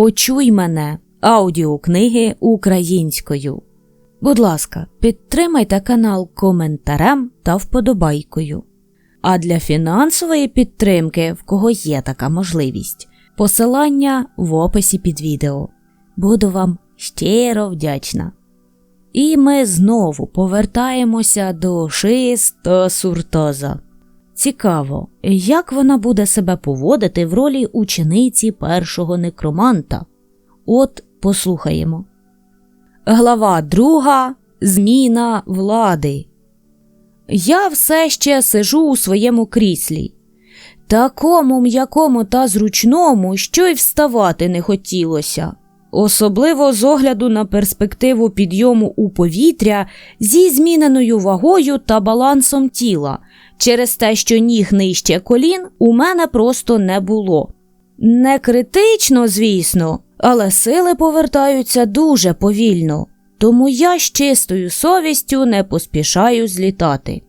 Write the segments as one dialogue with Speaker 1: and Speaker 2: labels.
Speaker 1: Почуй мене аудіокниги українською. Будь ласка, підтримайте канал коментарем та вподобайкою. А для фінансової підтримки, в кого є така можливість, посилання в описі під відео. Буду вам щиро вдячна. І ми знову повертаємося до Шиїс Суртоза. Цікаво, як вона буде себе поводити в ролі учениці першого некроманта. От послухаємо. Глава друга Зміна влади. Я все ще сижу у своєму кріслі, такому м'якому та зручному, що й вставати не хотілося, особливо з огляду на перспективу підйому у повітря зі зміненою вагою та балансом тіла, через те, що ніг нижче колін у мене просто не було. Не критично, звісно, але сили повертаються дуже повільно, тому я з чистою совістю не поспішаю злітати.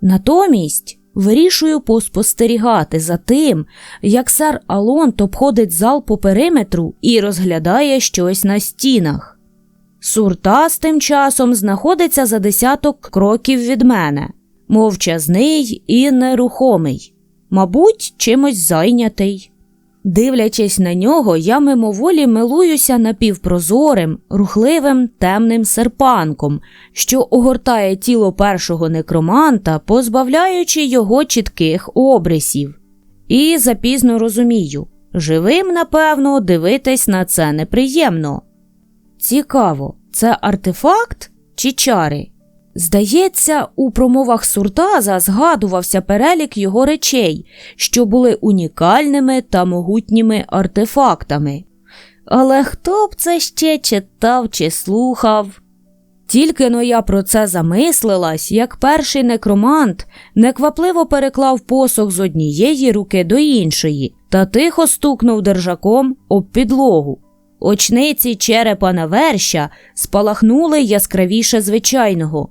Speaker 1: Натомість вирішую поспостерігати за тим, як сер Алонт обходить зал по периметру і розглядає щось на стінах. Суртас тим часом знаходиться за десяток кроків від мене, мовчазний і нерухомий, мабуть, чимось зайнятий. Дивлячись на нього, я мимоволі милуюся напівпрозорим, рухливим темним серпанком, що огортає тіло першого некроманта, позбавляючи його чітких обрисів. І запізно розумію живим, напевно, дивитись на це неприємно. Цікаво, це артефакт чи чари? Здається, у промовах Суртаза згадувався перелік його речей, що були унікальними та могутніми артефактами. Але хто б це ще читав чи слухав? Тільки но я про це замислилась, як перший некромант неквапливо переклав посох з однієї руки до іншої та тихо стукнув держаком об підлогу. Очниці черепа наверща спалахнули яскравіше звичайного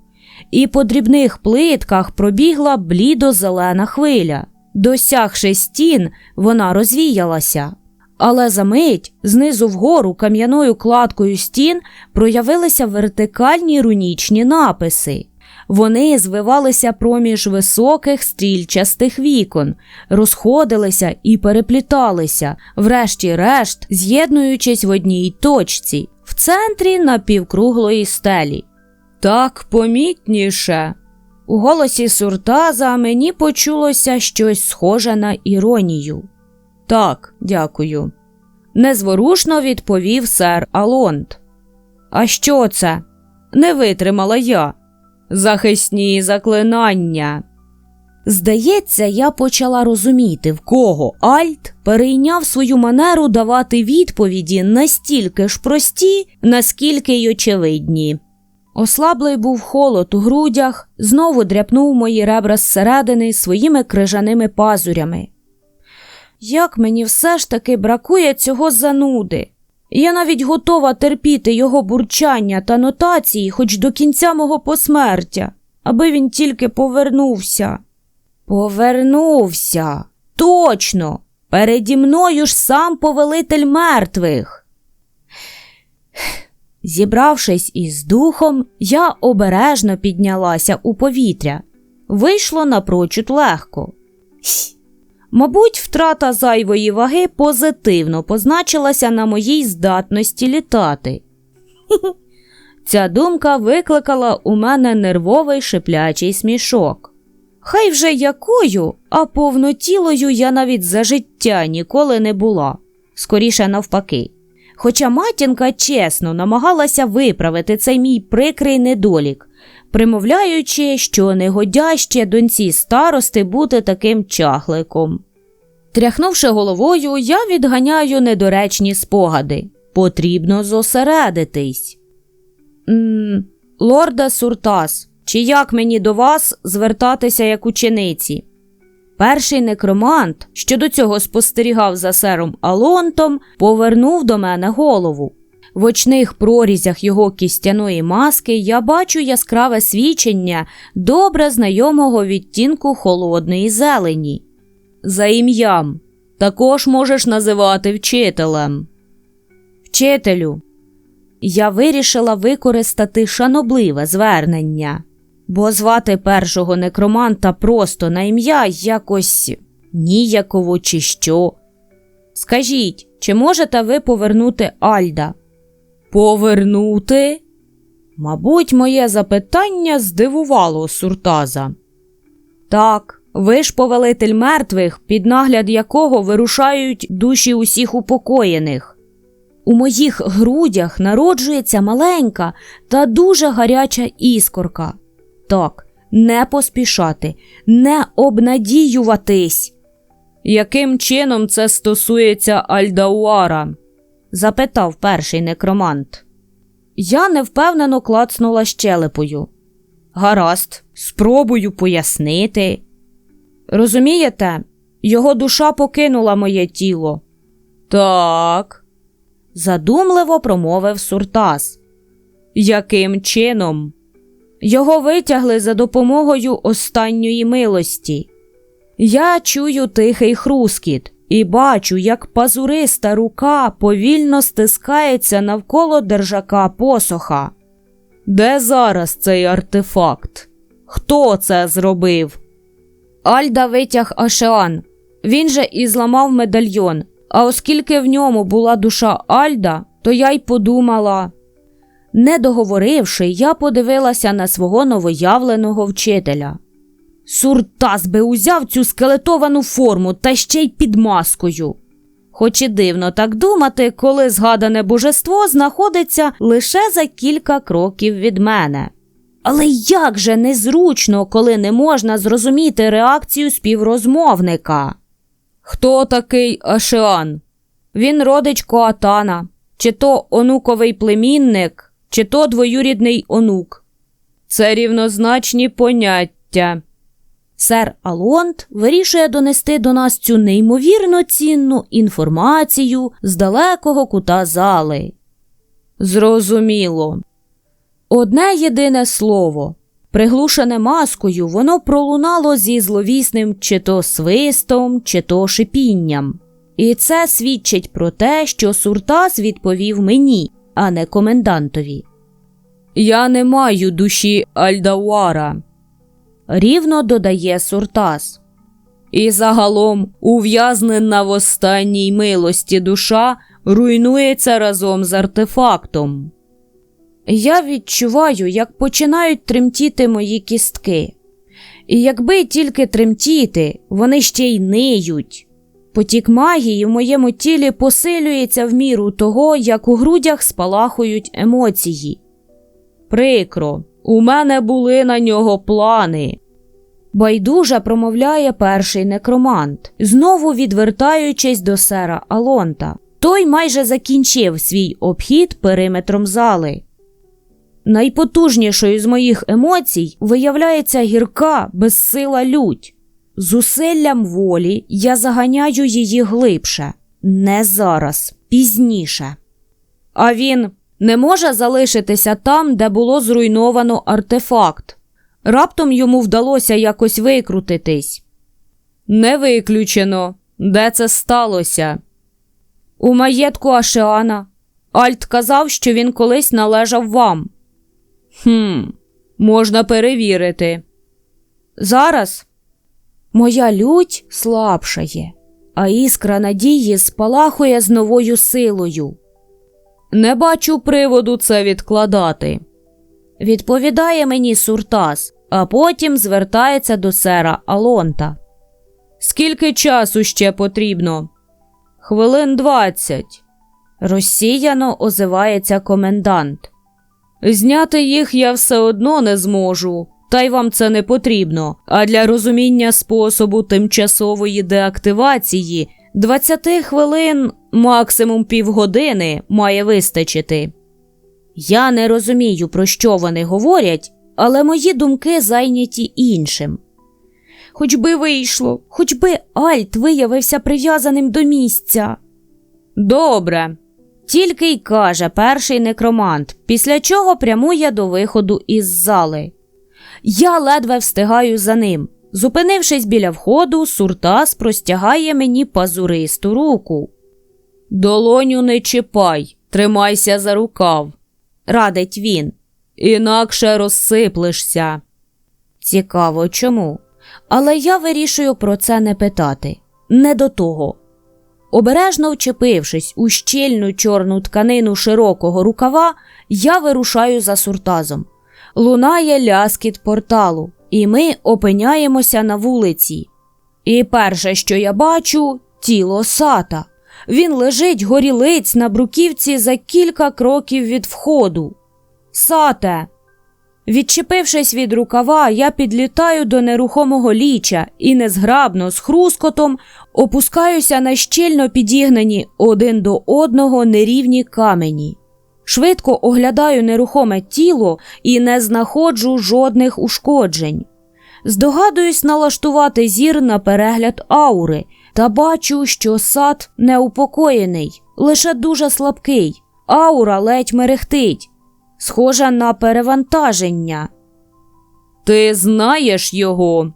Speaker 1: і по дрібних плитках пробігла блідо-зелена хвиля. Досягши стін, вона розвіялася. Але за мить знизу вгору кам'яною кладкою стін проявилися вертикальні рунічні написи. Вони звивалися проміж високих стрільчастих вікон, розходилися і перепліталися, врешті-решт, з'єднуючись в одній точці, в центрі напівкруглої стелі. Так помітніше. У голосі Суртаза мені почулося щось схоже на іронію. Так, дякую. Незворушно відповів сер Алонт. А що це? Не витримала я. Захисні заклинання. Здається, я почала розуміти, в кого Альт перейняв свою манеру давати відповіді настільки ж прості, наскільки й очевидні. Ослаблий був холод у грудях, знову дряпнув мої ребра зсередини своїми крижаними пазурями. Як мені все ж таки бракує цього зануди. Я навіть готова терпіти його бурчання та нотації хоч до кінця мого посмертя, аби він тільки повернувся. Повернувся. Точно. Переді мною ж сам повелитель мертвих. Зібравшись із духом, я обережно піднялася у повітря. Вийшло напрочуд легко. Мабуть, втрата зайвої ваги позитивно позначилася на моїй здатності літати. Ця думка викликала у мене нервовий шиплячий смішок. Хай вже якою, а повнотілою я навіть за життя ніколи не була, скоріше навпаки. Хоча матінка чесно намагалася виправити цей мій прикрий недолік, примовляючи, що негодяще доньці старости бути таким чахликом. Тряхнувши головою, я відганяю недоречні спогади. Потрібно зосередитись. «М лорда Суртас, чи як мені до вас звертатися як учениці? Перший некромант, що до цього спостерігав за сером Алонтом, повернув до мене голову. В очних прорізях його кістяної маски я бачу яскраве свідчення добре знайомого відтінку холодної зелені. За ім'ям також можеш називати вчителем. Вчителю, я вирішила використати шанобливе звернення, бо звати першого некроманта просто на ім'я якось ніяково чи що. Скажіть, чи можете ви повернути Альда? Повернути? Мабуть, моє запитання здивувало Суртаза. Так, ви ж повелитель мертвих, під нагляд якого вирушають душі усіх упокоєних. У моїх грудях народжується маленька та дуже гаряча іскорка. Так, не поспішати, не обнадіюватись. Яким чином це стосується Альдауара? запитав перший некромант. Я невпевнено клацнула щелепою. Гаразд, спробую пояснити. Розумієте, його душа покинула моє тіло. Так, задумливо промовив Суртас. Яким чином? Його витягли за допомогою останньої милості. Я чую тихий хрускіт і бачу, як пазуриста рука повільно стискається навколо держака посоха. Де зараз цей артефакт? Хто це зробив? Альда витяг Ашеан. Він же і зламав медальйон. А оскільки в ньому була душа Альда, то я й подумала. Не договоривши, я подивилася на свого новоявленого вчителя. Суртас би узяв цю скелетовану форму та ще й під маскою. Хоч і дивно так думати, коли згадане божество знаходиться лише за кілька кроків від мене. Але як же незручно, коли не можна зрозуміти реакцію співрозмовника? Хто такий Ашеан? Він родич Коатана, чи то онуковий племінник, чи то двоюрідний онук. Це рівнозначні поняття. Сер Алонт вирішує донести до нас цю неймовірно цінну інформацію з далекого кута зали. Зрозуміло. Одне єдине слово. Приглушене маскою, воно пролунало зі зловісним чи то свистом, чи то шипінням. І це свідчить про те, що Суртас відповів мені, а не комендантові. Я не маю душі Альдауара, рівно додає Суртас. І загалом ув'язнена в останній милості душа руйнується разом з артефактом. Я відчуваю, як починають тремтіти мої кістки. І якби тільки тремтіти, вони ще й ниють. Потік магії в моєму тілі посилюється в міру того, як у грудях спалахують емоції. Прикро, у мене були на нього плани. Байдуже промовляє перший некромант, знову відвертаючись до сера Алонта. Той майже закінчив свій обхід периметром зали. Найпотужнішою з моїх емоцій виявляється гірка, безсила лють. Зусиллям волі я заганяю її глибше, не зараз, пізніше. А він не може залишитися там, де було зруйновано артефакт. Раптом йому вдалося якось викрутитись. Не виключено, де це сталося. У маєтку Ашеана. Альт казав, що він колись належав вам. Хм, можна перевірити. Зараз моя лють слабшає, а іскра надії спалахує з новою силою. Не бачу приводу це відкладати. Відповідає мені Суртас, а потім звертається до сера Алонта. Скільки часу ще потрібно? Хвилин двадцять. Розсіяно озивається комендант. Зняти їх я все одно не зможу, та й вам це не потрібно. А для розуміння способу тимчасової деактивації 20 хвилин, максимум півгодини, має вистачити. Я не розумію, про що вони говорять, але мої думки зайняті іншим. Хоч би вийшло, хоч би Альт виявився прив'язаним до місця. Добре, тільки й каже перший некромант, після чого прямує до виходу із зали. Я ледве встигаю за ним. Зупинившись біля входу, Суртас простягає мені пазуристу руку. Долоню не чіпай, тримайся за рукав, радить він. Інакше розсиплешся. Цікаво, чому? Але я вирішую про це не питати. Не до того. Обережно вчепившись у щільну чорну тканину широкого рукава, я вирушаю за суртазом. Лунає ляскіт порталу, і ми опиняємося на вулиці. І перше, що я бачу, тіло сата. Він лежить горілиць на бруківці за кілька кроків від входу. Сате. Відчепившись від рукава, я підлітаю до нерухомого ліча і незграбно з хрускотом опускаюся на щільно підігнані один до одного нерівні камені. Швидко оглядаю нерухоме тіло і не знаходжу жодних ушкоджень. Здогадуюсь налаштувати зір на перегляд аури та бачу, що сад неупокоєний, лише дуже слабкий. Аура ледь мерехтить, схожа на перевантаження. Ти знаєш його?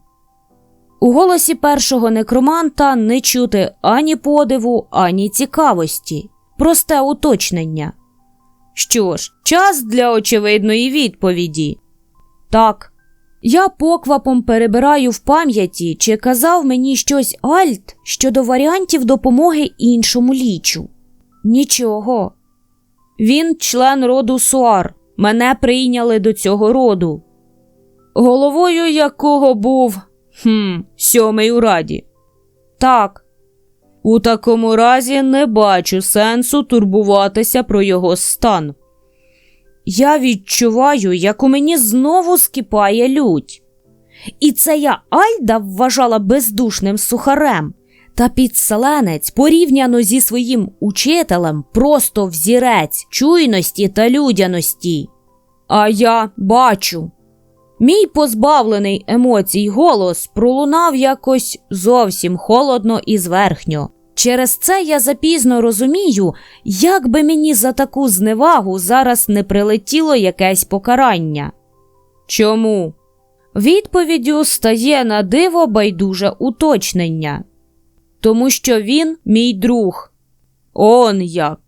Speaker 1: У голосі першого некроманта не чути ані подиву, ані цікавості, просте уточнення. Що ж, час для очевидної відповіді. Так, я поквапом перебираю в пам'яті, чи казав мені щось Альт щодо варіантів допомоги іншому лічу. Нічого. Він член роду Суар. Мене прийняли до цього роду. Головою якого був хм, сьомий у раді. Так. У такому разі не бачу сенсу турбуватися про його стан. Я відчуваю, як у мені знову скипає лють. І це я Альда вважала бездушним сухарем, та підселенець, порівняно зі своїм учителем, просто взірець чуйності та людяності. А я бачу. Мій позбавлений емоцій голос пролунав якось зовсім холодно і зверхньо. Через це я запізно розумію, як би мені за таку зневагу зараз не прилетіло якесь покарання. Чому? Відповіддю стає на диво байдуже уточнення. Тому що він мій друг. Он як.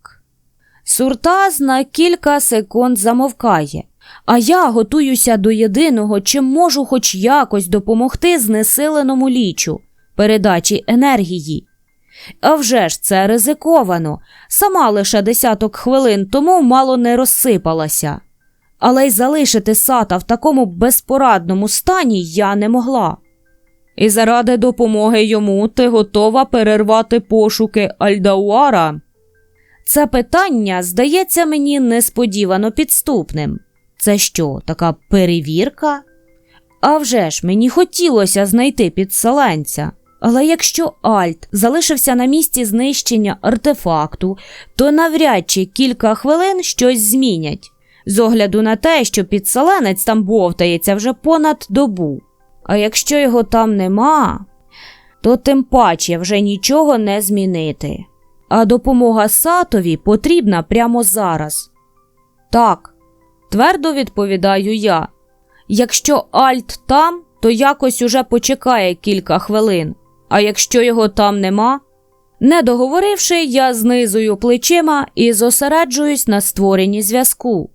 Speaker 1: Суртаз на кілька секунд замовкає, а я готуюся до єдиного, чим можу хоч якось допомогти знесиленому лічу передачі енергії. А вже ж це ризиковано. Сама лише десяток хвилин тому мало не розсипалася. Але й залишити сата в такому безпорадному стані я не могла. І заради допомоги йому ти готова перервати пошуки Альдауара? Це питання здається мені несподівано підступним. Це що, така перевірка? А вже ж мені хотілося знайти підселенця. Але якщо Альт залишився на місці знищення артефакту, то навряд чи кілька хвилин щось змінять, з огляду на те, що підселенець там бовтається вже понад добу. А якщо його там нема, то тим паче вже нічого не змінити. А допомога Сатові потрібна прямо зараз. Так, твердо відповідаю я. Якщо Альт там, то якось уже почекає кілька хвилин. А якщо його там нема, не договоривши, я знизую плечима і зосереджуюсь на створенні зв'язку.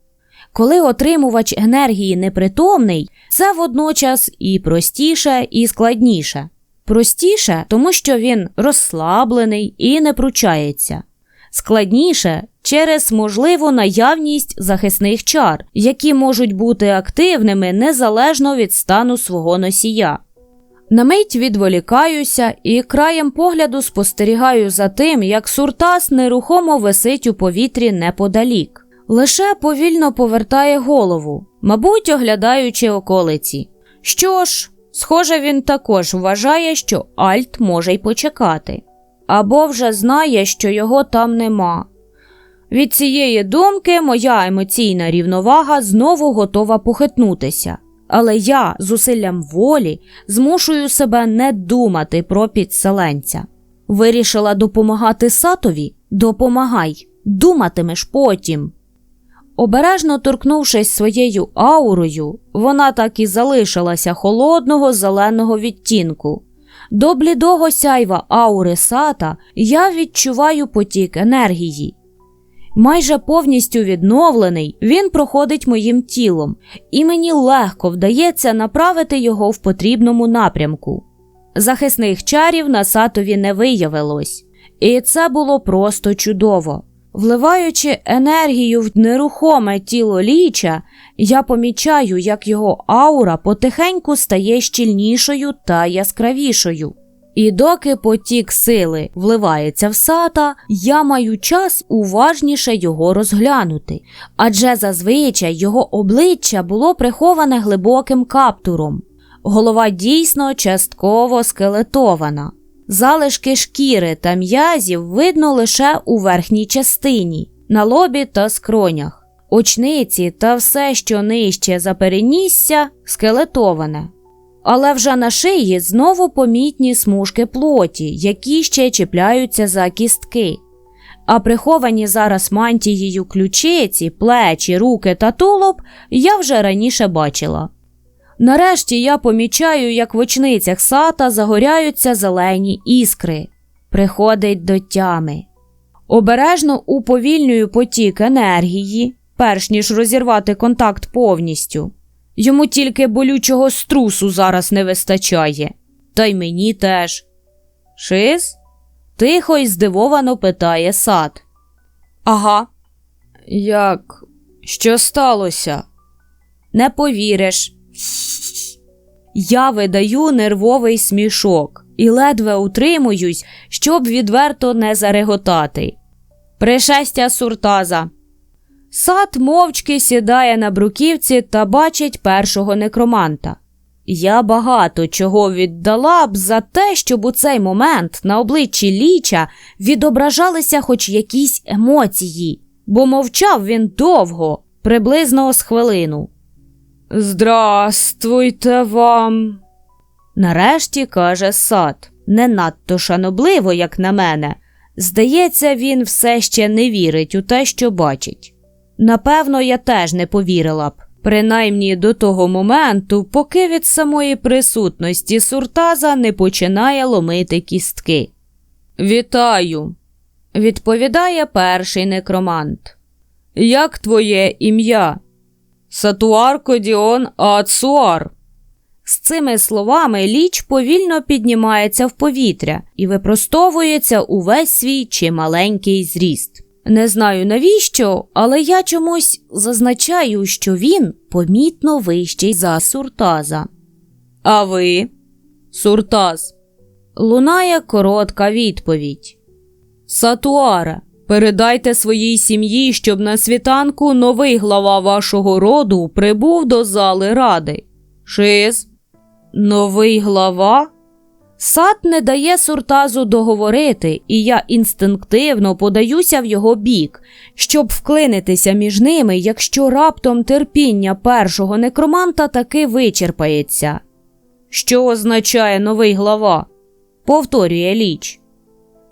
Speaker 1: Коли отримувач енергії непритомний, це водночас і простіше, і складніше. Простіше, тому що він розслаблений і не пручається. Складніше через можливу наявність захисних чар, які можуть бути активними незалежно від стану свого носія. На мить відволікаюся і краєм погляду спостерігаю за тим, як суртас нерухомо висить у повітрі неподалік. Лише повільно повертає голову, мабуть, оглядаючи околиці. Що ж, схоже, він також вважає, що Альт може й почекати, або вже знає, що його там нема. Від цієї думки моя емоційна рівновага знову готова похитнутися але я зусиллям волі змушую себе не думати про підселенця. Вирішила допомагати сатові? Допомагай, думатимеш потім. Обережно торкнувшись своєю аурою, вона так і залишилася холодного зеленого відтінку. До блідого сяйва аури сата я відчуваю потік енергії. Майже повністю відновлений, він проходить моїм тілом, і мені легко вдається направити його в потрібному напрямку. Захисних чарів на сатові не виявилось, і це було просто чудово. Вливаючи енергію в нерухоме тіло ліча, я помічаю, як його аура потихеньку стає щільнішою та яскравішою. І доки потік сили вливається в сата, я маю час уважніше його розглянути, адже зазвичай його обличчя було приховане глибоким каптуром. Голова дійсно частково скелетована. Залишки шкіри та м'язів видно лише у верхній частині, на лобі та скронях. Очниці та все, що нижче за перенісся, скелетоване. Але вже на шиї знову помітні смужки плоті, які ще чіпляються за кістки. А приховані зараз мантією ключиці, плечі, руки та тулуб я вже раніше бачила. Нарешті я помічаю, як в очницях сата загоряються зелені іскри. Приходить до тями. Обережно уповільнюю потік енергії, перш ніж розірвати контакт повністю. Йому тільки болючого струсу зараз не вистачає. Та й мені теж. Шиз? Тихо й здивовано питає сад. Ага. Як? Що сталося? Не повіриш. Я видаю нервовий смішок і ледве утримуюсь, щоб відверто не зареготати. Пришестя суртаза. Сад мовчки сідає на бруківці та бачить першого некроманта. Я багато чого віддала б за те, щоб у цей момент на обличчі ліча відображалися хоч якісь емоції, бо мовчав він довго, приблизно з хвилину. Здрастуйте вам. Нарешті каже сад, не надто шанобливо, як на мене. Здається, він все ще не вірить у те, що бачить. Напевно, я теж не повірила б, принаймні до того моменту, поки від самої присутності суртаза не починає ломити кістки. Вітаю, відповідає перший некромант. Як твоє ім'я? Сатуар Кодіон Ацуар. З цими словами ліч повільно піднімається в повітря і випростовується увесь свій чималенький зріст. Не знаю навіщо, але я чомусь зазначаю, що він помітно вищий за суртаза. А ви? Суртаз. Лунає коротка відповідь. Сатуара, передайте своїй сім'ї, щоб на світанку новий глава вашого роду прибув до зали ради. Шиз. Новий глава? Сад не дає суртазу договорити, і я інстинктивно подаюся в його бік, щоб вклинитися між ними, якщо раптом терпіння першого некроманта таки вичерпається. Що означає новий глава? повторює ліч.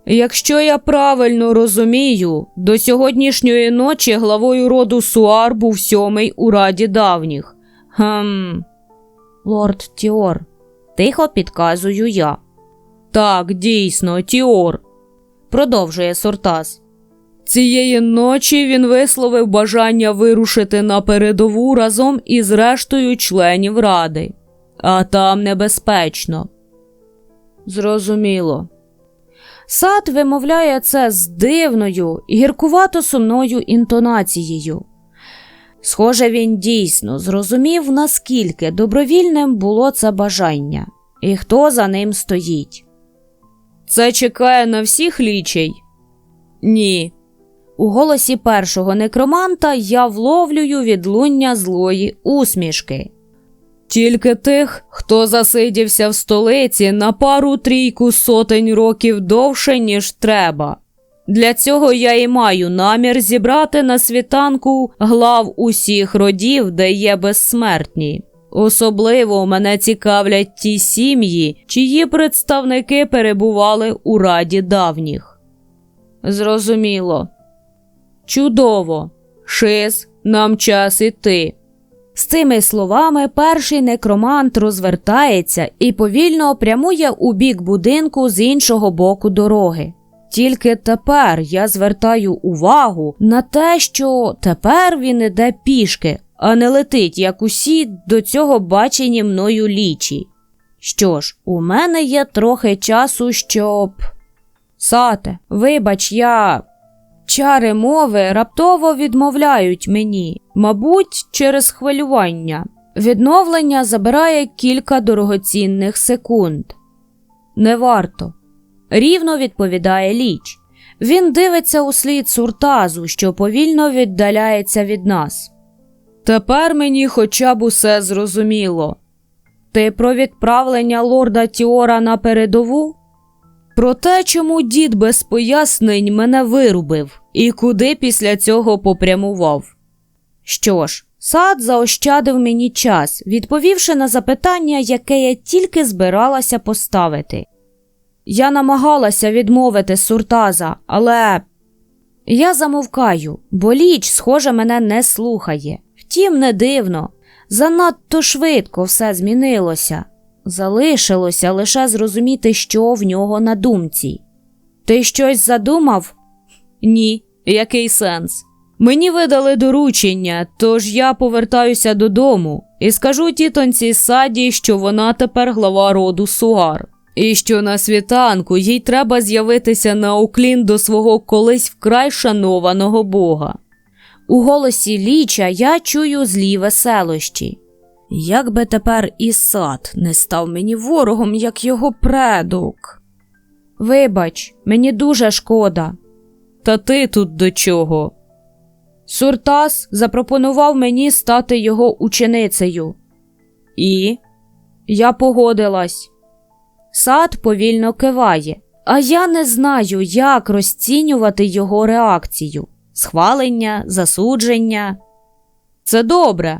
Speaker 1: Якщо я правильно розумію, до сьогоднішньої ночі главою роду Суар був сьомий у раді давніх. Хм. Лорд Тіор, тихо підказую я. Так, дійсно, Тіор, продовжує Сортас. Цієї ночі він висловив бажання вирушити на передову разом із рештою членів ради, а там небезпечно. Зрозуміло. Сад вимовляє це з дивною, гіркувато сумною інтонацією. Схоже, він дійсно зрозумів, наскільки добровільним було це бажання, і хто за ним стоїть. Це чекає на всіх лічей? Ні. У голосі першого некроманта я вловлюю відлуння злої усмішки. Тільки тих, хто засидівся в столиці на пару трійку сотень років довше, ніж треба. Для цього я і маю намір зібрати на світанку глав усіх родів, де є безсмертні. Особливо мене цікавлять ті сім'ї, чиї представники перебували у раді давніх. Зрозуміло. Чудово. Шиз, нам час іти. З цими словами перший некромант розвертається і повільно прямує у бік будинку з іншого боку дороги. Тільки тепер я звертаю увагу на те, що тепер він іде пішки, а не летить, як усі до цього бачені мною лічі. Що ж, у мене є трохи часу, щоб. Сате, вибач, я. Чари мови раптово відмовляють мені, мабуть, через хвилювання. Відновлення забирає кілька дорогоцінних секунд. Не варто. Рівно відповідає ліч. Він дивиться у слід суртазу, що повільно віддаляється від нас. Тепер мені хоча б усе зрозуміло. Ти про відправлення лорда Тіора на передову? Про те, чому дід без пояснень мене вирубив і куди після цього попрямував. Що ж, сад заощадив мені час, відповівши на запитання, яке я тільки збиралася поставити. Я намагалася відмовити суртаза, але я замовкаю, бо ліч, схоже, мене не слухає. Втім, не дивно. Занадто швидко все змінилося. Залишилося лише зрозуміти, що в нього на думці. Ти щось задумав? Ні, який сенс? Мені видали доручення, тож я повертаюся додому і скажу тітоньці саді, що вона тепер глава роду Суар, і що на світанку їй треба з'явитися на уклін до свого колись вкрай шанованого бога. У голосі ліча я чую злі веселощі. Як би тепер і сад не став мені ворогом, як його предок. Вибач, мені дуже шкода. Та ти тут до чого? Суртас запропонував мені стати його ученицею. І я погодилась. Сад повільно киває, а я не знаю, як розцінювати його реакцію схвалення, засудження. Це добре,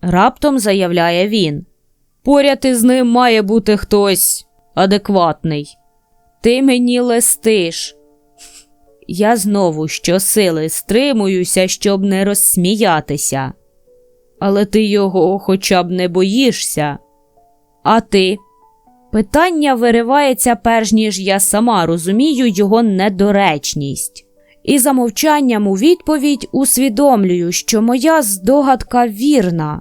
Speaker 1: раптом заявляє він. Поряд із ним має бути хтось адекватний. Ти мені листиш. Я знову щосили стримуюся, щоб не розсміятися. Але ти його хоча б не боїшся. А ти? Питання виривається, перш ніж я сама розумію його недоречність. І за мовчанням у відповідь усвідомлюю, що моя здогадка вірна.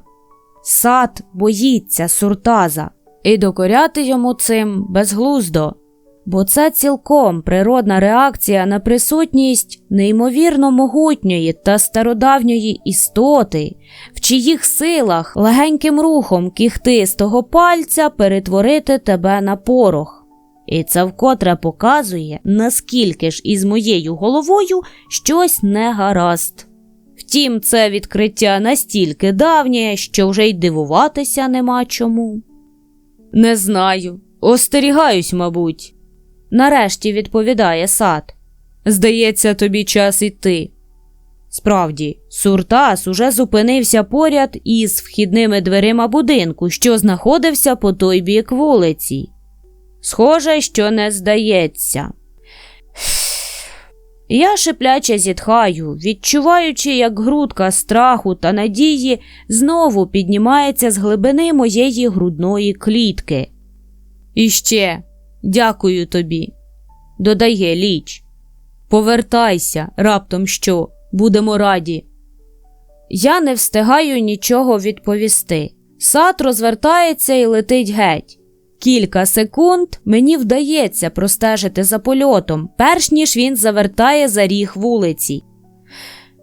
Speaker 1: Сад боїться суртаза, і докоряти йому цим безглуздо, бо це цілком природна реакція на присутність неймовірно могутньої та стародавньої істоти, в чиїх силах легеньким рухом кіхтистого пальця перетворити тебе на порох. І це вкотре показує, наскільки ж із моєю головою щось не гаразд. Втім, це відкриття настільки давнє, що вже й дивуватися нема чому. Не знаю, остерігаюсь, мабуть. Нарешті відповідає сад. Здається, тобі час іти. Справді, Суртас уже зупинився поряд із вхідними дверима будинку, що знаходився по той бік вулиці. Схоже, що не здається. Я шипляче зітхаю, відчуваючи, як грудка страху та надії знову піднімається з глибини моєї грудної клітки. І ще дякую тобі, додає ліч. Повертайся, раптом що, будемо раді. Я не встигаю нічого відповісти. Сад розвертається і летить геть. Кілька секунд мені вдається простежити за польотом, перш ніж він завертає за ріг вулиці.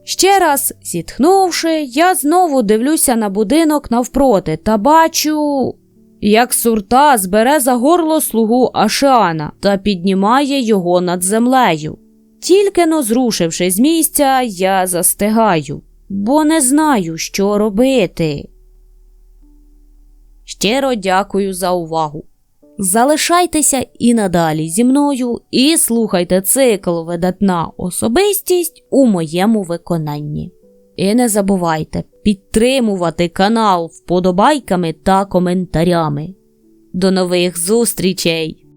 Speaker 1: Ще раз зітхнувши, я знову дивлюся на будинок навпроти та бачу, як сурта збере за горло слугу Ашана та піднімає його над землею. Тільки но зрушивши з місця, я застигаю, бо не знаю, що робити. Щиро дякую за увагу. Залишайтеся і надалі зі мною і слухайте цикл видатна особистість у моєму виконанні. І не забувайте підтримувати канал вподобайками та коментарями. До нових зустрічей!